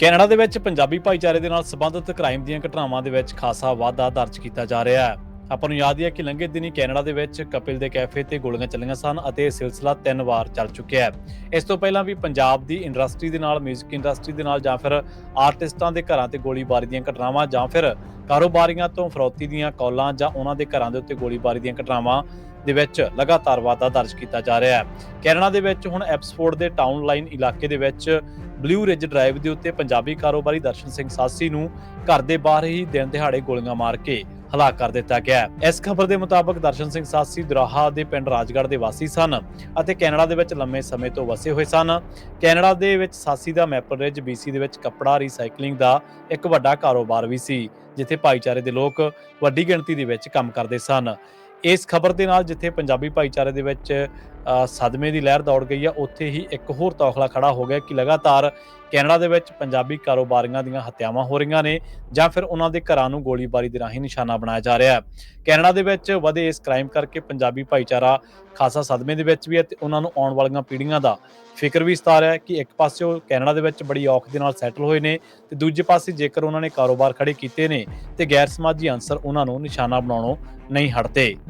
Canada ਦੇ ਵਿੱਚ ਪੰਜਾਬੀ ਭਾਈਚਾਰੇ ਦੇ ਨਾਲ ਸੰਬੰਧਿਤ ਕ੍ਰਾਈਮ ਦੀਆਂ ਘਟਨਾਵਾਂ ਦੇ ਵਿੱਚ ਖਾਸਾ ਵਾਧਾ ਦਰਜ ਕੀਤਾ ਜਾ ਰਿਹਾ ਹੈ। ਆਪਾਂ ਨੂੰ ਯਾਦ ਹੈ ਕਿ ਲੰਘੇ ਦਿਨੀ ਕੈਨੇਡਾ ਦੇ ਵਿੱਚ ਕਪਿਲ ਦੇ ਕੈਫੇ ਤੇ ਗੋਲੀਆਂ ਚੱਲੀਆਂ ਸਨ ਅਤੇ ਇਹ ਸਿਲਸਿਲਾ ਤਿੰਨ ਵਾਰ ਚੱਲ ਚੁੱਕਿਆ ਹੈ। ਇਸ ਤੋਂ ਪਹਿਲਾਂ ਵੀ ਪੰਜਾਬ ਦੀ ਇੰਡਸਟਰੀ ਦੇ ਨਾਲ 뮤직 ਇੰਡਸਟਰੀ ਦੇ ਨਾਲ ਜਾਂ ਫਿਰ ਆਰਟਿਸਟਾਂ ਦੇ ਘਰਾਂ ਤੇ ਗੋਲੀਬਾਰੀ ਦੀਆਂ ਘਟਨਾਵਾਂ ਜਾਂ ਫਿਰ ਕਾਰੋਬਾਰੀਆਂ ਤੋਂ ਫਰੌਤੀ ਦੀਆਂ ਕੌਲਾਂ ਜਾਂ ਉਹਨਾਂ ਦੇ ਘਰਾਂ ਦੇ ਉੱਤੇ ਗੋਲੀਬਾਰੀ ਦੀਆਂ ਘਟਨਾਵਾਂ ਦੇ ਵਿੱਚ ਲਗਾਤਾਰ ਵਾਧਾ ਦਰਜ ਕੀਤਾ ਜਾ ਰਿਹਾ ਹੈ। ਕੈਨੇਡਾ ਦੇ ਵਿੱਚ ਹੁਣ ਐਪਸਫੋਰਡ ਦੇ ਟਾਊਨ ਲਾਈਨ ਇਲਾਕੇ ਦੇ ਵਿੱਚ ਬਲੂ ਰਿਜ ਡਰਾਈਵ ਦੇ ਉੱਤੇ ਪੰਜਾਬੀ ਕਾਰੋਬਾਰੀ ਦਰਸ਼ਨ ਸਿੰਘ ਸਾਸੀ ਨੂੰ ਘਰ ਦੇ ਬਾਹਰ ਹੀ ਦਿਨ ਦਿਹਾੜੇ ਗੋਲੀਆਂ ਮਾਰ ਕੇ ਹਲਾਕ ਕਰ ਦਿੱਤਾ ਗਿਆ ਇਸ ਖਬਰ ਦੇ ਮੁਤਾਬਕ ਦਰਸ਼ਨ ਸਿੰਘ ਸਾਸੀ ਦੁਰਾਹਾ ਦੇ ਪਿੰਡ ਰਾਜਗੜ੍ਹ ਦੇ ਵਾਸੀ ਸਨ ਅਤੇ ਕੈਨੇਡਾ ਦੇ ਵਿੱਚ ਲੰਮੇ ਸਮੇਂ ਤੋਂ ਵਸੇ ਹੋਏ ਸਨ। ਕੈਨੇਡਾ ਦੇ ਵਿੱਚ ਸਾਸੀ ਦਾ ਮੈਪਲ ਰਿਜ BC ਦੇ ਵਿੱਚ ਕੱਪੜਾ ਰੀਸਾਈਕਲਿੰਗ ਦਾ ਇੱਕ ਵੱਡਾ ਕਾਰੋਬਾਰ ਵੀ ਸੀ, ਜਿੱਥੇ ਭਾਈਚਾਰੇ ਦੇ ਲੋਕ ਵੱਡੀ ਗਿਣਤੀ ਦੇ ਵਿੱਚ ਕੰਮ ਕਰਦੇ ਸਨ। ਇਸ ਖਬਰ ਦੇ ਨਾਲ ਜਿੱਥੇ ਪੰਜਾਬੀ ਭਾਈਚਾਰੇ ਦੇ ਵਿੱਚ ਸਦਮੇ ਦੀ ਲਹਿਰ ਦੌੜ ਗਈ ਆ। ਉੱਥੇ ਹੀ ਇੱਕ ਹੋਰ ਤੌਖਲਾ ਖੜਾ ਹੋ ਗਿਆ ਕਿ ਲਗਾਤਾਰ ਕੈਨੇਡਾ ਦੇ ਵਿੱਚ ਪੰਜਾਬੀ ਕਾਰੋਬਾਰੀਆਂ ਦੀਆਂ ਹੱਤਿਆਵਾਂ ਹੋ ਰਹੀਆਂ ਨੇ ਜਾਂ ਫਿਰ ਉਹਨਾਂ ਦੇ ਘਰਾਂ ਨੂੰ ਗੋਲੀਬਾਰੀ ਦੇ ਰਾਹੀਂ ਨਿਸ਼ਾਨਾ ਬਣਾਇਆ ਜਾ ਰਿਹਾ ਹੈ। ਕੈਨੇਡਾ ਦੇ ਵਿੱਚ ਵਧੇ ਇਸ ਕ੍ਰਾਈਮ ਕਰਕੇ ਪੰਜਾਬੀ ਭਾਈਚਾਰਾ ਖਾਸਾ ਸਦਮੇ ਦੇ ਵਿੱਚ ਵੀ ਹੈ ਤੇ ਉਹਨਾਂ ਨੂੰ ਆਉਣ ਵਾਲੀਆਂ ਪੀੜ੍ਹੀਆਂ ਦਾ ਫਿਕਰ ਵੀ ਸਤਾ ਰਿਹਾ ਹੈ ਕਿ ਇੱਕ ਪਾਸੇ ਉਹ ਕੈਨੇਡਾ ਦੇ ਵਿੱਚ ਬੜੀ ਔਖ ਦੇ ਨਾਲ ਸੈਟਲ ਹੋਏ ਨੇ ਤੇ ਦੂਜੇ ਪਾਸੇ ਜੇਕਰ ਉਹਨਾਂ ਨੇ ਕਾਰੋਬਾਰ ਖੜੇ ਕੀਤੇ ਨੇ ਤੇ ਗੈਰ ਸਮਾਜੀ ਅੰਸਰ ਉਹਨਾਂ ਨੂੰ ਨਿਸ਼ਾਨਾ ਬਣਾਉਣੋਂ ਨਹੀਂ ਹਟਦੇ।